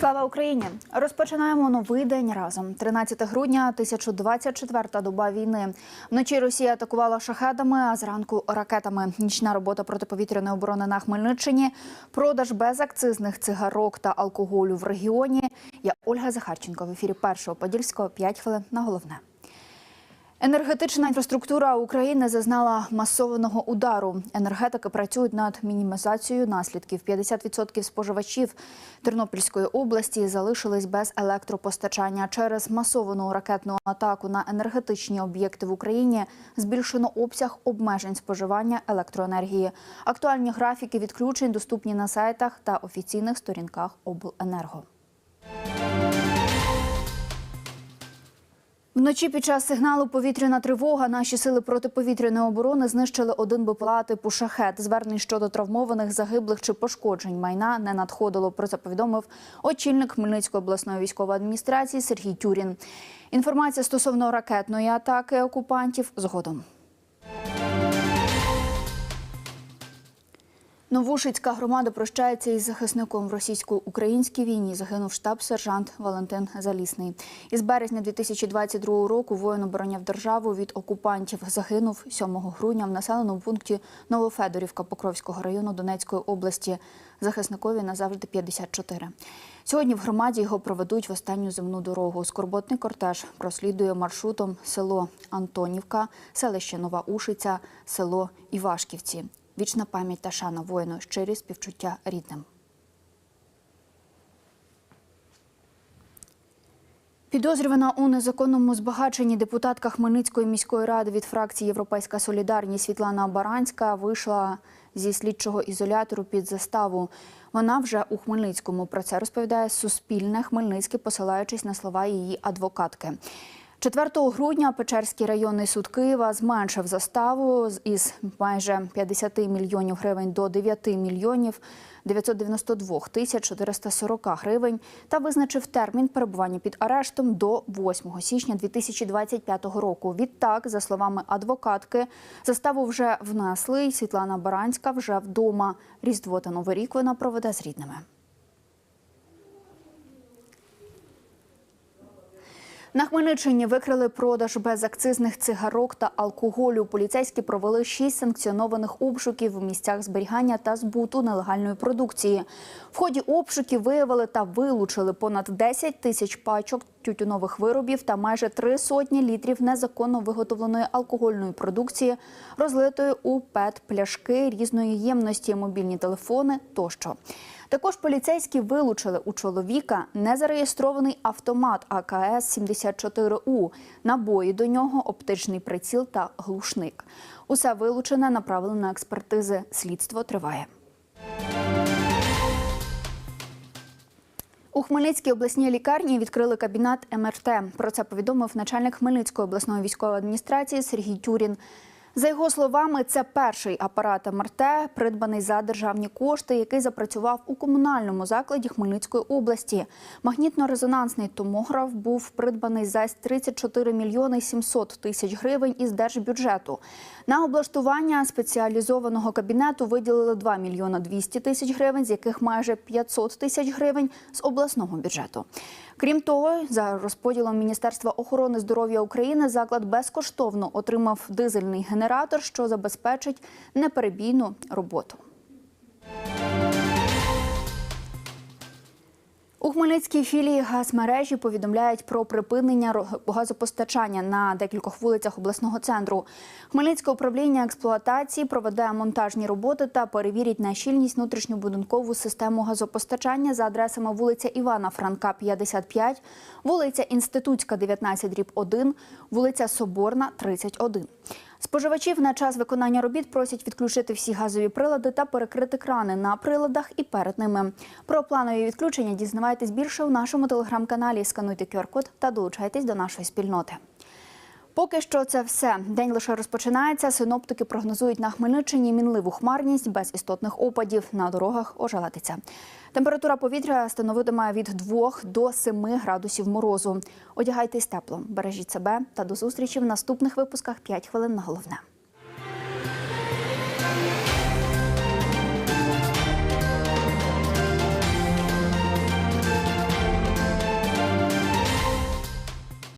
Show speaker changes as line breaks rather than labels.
Слава Україні! Розпочинаємо новий день разом. 13 грудня, 1024-та доба війни. Вночі Росія атакувала шахедами, а зранку ракетами. Нічна робота протиповітряної оборони на Хмельниччині, продаж безакцизних цигарок та алкоголю в регіоні. Я Ольга Захарченко в ефірі першого подільського 5 хвилин на головне. Енергетична інфраструктура України зазнала масованого удару. Енергетики працюють над мінімізацією наслідків. 50% споживачів Тернопільської області залишились без електропостачання через масовану ракетну атаку на енергетичні об'єкти в Україні. Збільшено обсяг обмежень споживання електроенергії. Актуальні графіки відключень доступні на сайтах та офіційних сторінках обленерго. Вночі під час сигналу повітряна тривога наші сили протиповітряної оборони знищили один БПЛА типу шахет. Звернень щодо травмованих, загиблих чи пошкоджень майна не надходило. Про це повідомив очільник Хмельницької обласної військової адміністрації Сергій Тюрін. Інформація стосовно ракетної атаки окупантів згодом. Новушицька громада прощається із захисником в російсько-українській війні. Загинув штаб-сержант Валентин Залісний. Із березня 2022 року воїн обороняв державу від окупантів. Загинув 7 грудня в населеному пункті Новофедорівка Покровського району Донецької області. Захисникові назавжди 54. Сьогодні в громаді його проведуть в останню земну дорогу. Скорботний кортеж прослідує маршрутом село Антонівка, селище Нова Ушиця, село Івашківці. Вічна пам'ять та шана воїну, щирі співчуття рідним. Підозрювана у незаконному збагаченні депутатка Хмельницької міської ради від фракції Європейська Солідарність Світлана Баранська вийшла зі слідчого ізолятору під заставу. Вона вже у Хмельницькому. Про це розповідає Суспільне Хмельницьке, посилаючись на слова її адвокатки. 4 грудня Печерський районний суд Києва зменшив заставу із майже 50 мільйонів гривень до 9 мільйонів 992 тисяч 440 гривень та визначив термін перебування під арештом до 8 січня 2025 року. Відтак, за словами адвокатки, заставу вже внесли. і Світлана Баранська вже вдома. Різдво та Новий рік вона проведе з рідними. На Хмельниччині викрили продаж безакцизних цигарок та алкоголю. Поліцейські провели шість санкціонованих обшуків в місцях зберігання та збуту нелегальної продукції. В ході обшуків виявили та вилучили понад 10 тисяч пачок тютюнових виробів та майже три сотні літрів незаконно виготовленої алкогольної продукції, розлитої у пет-пляшки різної ємності, мобільні телефони тощо. Також поліцейські вилучили у чоловіка незареєстрований автомат АКС-74У, набої до нього, оптичний приціл та глушник. Усе вилучене направили на експертизи. Слідство триває. У Хмельницькій обласній лікарні відкрили кабінет МРТ. Про це повідомив начальник Хмельницької обласної військової адміністрації Сергій Тюрін. За його словами, це перший апарат МРТ, придбаний за державні кошти, який запрацював у комунальному закладі Хмельницької області. Магнітно-резонансний томограф був придбаний за 34 мільйони 700 тисяч гривень із держбюджету. На облаштування спеціалізованого кабінету виділили 2 мільйона 200 тисяч гривень, з яких майже 500 тисяч гривень з обласного бюджету. Крім того, за розподілом Міністерства охорони здоров'я України заклад безкоштовно отримав дизельний генератор, що забезпечить неперебійну роботу. У Хмельницькій філії газмережі повідомляють про припинення газопостачання на декількох вулицях обласного центру. Хмельницьке управління експлуатації проведе монтажні роботи та перевірить на щільність внутрішньобудинкову систему газопостачання за адресами вулиця Івана Франка, 55, вулиця Інститутська, 19 дріб 1, вулиця Соборна, 31. Споживачів на час виконання робіт просять відключити всі газові прилади та перекрити крани на приладах і перед ними. Про планові відключення дізнавайтесь більше у нашому телеграм-каналі. Скануйте QR-код та долучайтесь до нашої спільноти. Поки що це все. День лише розпочинається. Синоптики прогнозують на Хмельниччині мінливу хмарність без істотних опадів. На дорогах ожеледиться. Температура повітря становитиме від 2 до 7 градусів морозу. Одягайтесь тепло, бережіть себе та до зустрічі в наступних випусках 5 хвилин на головне.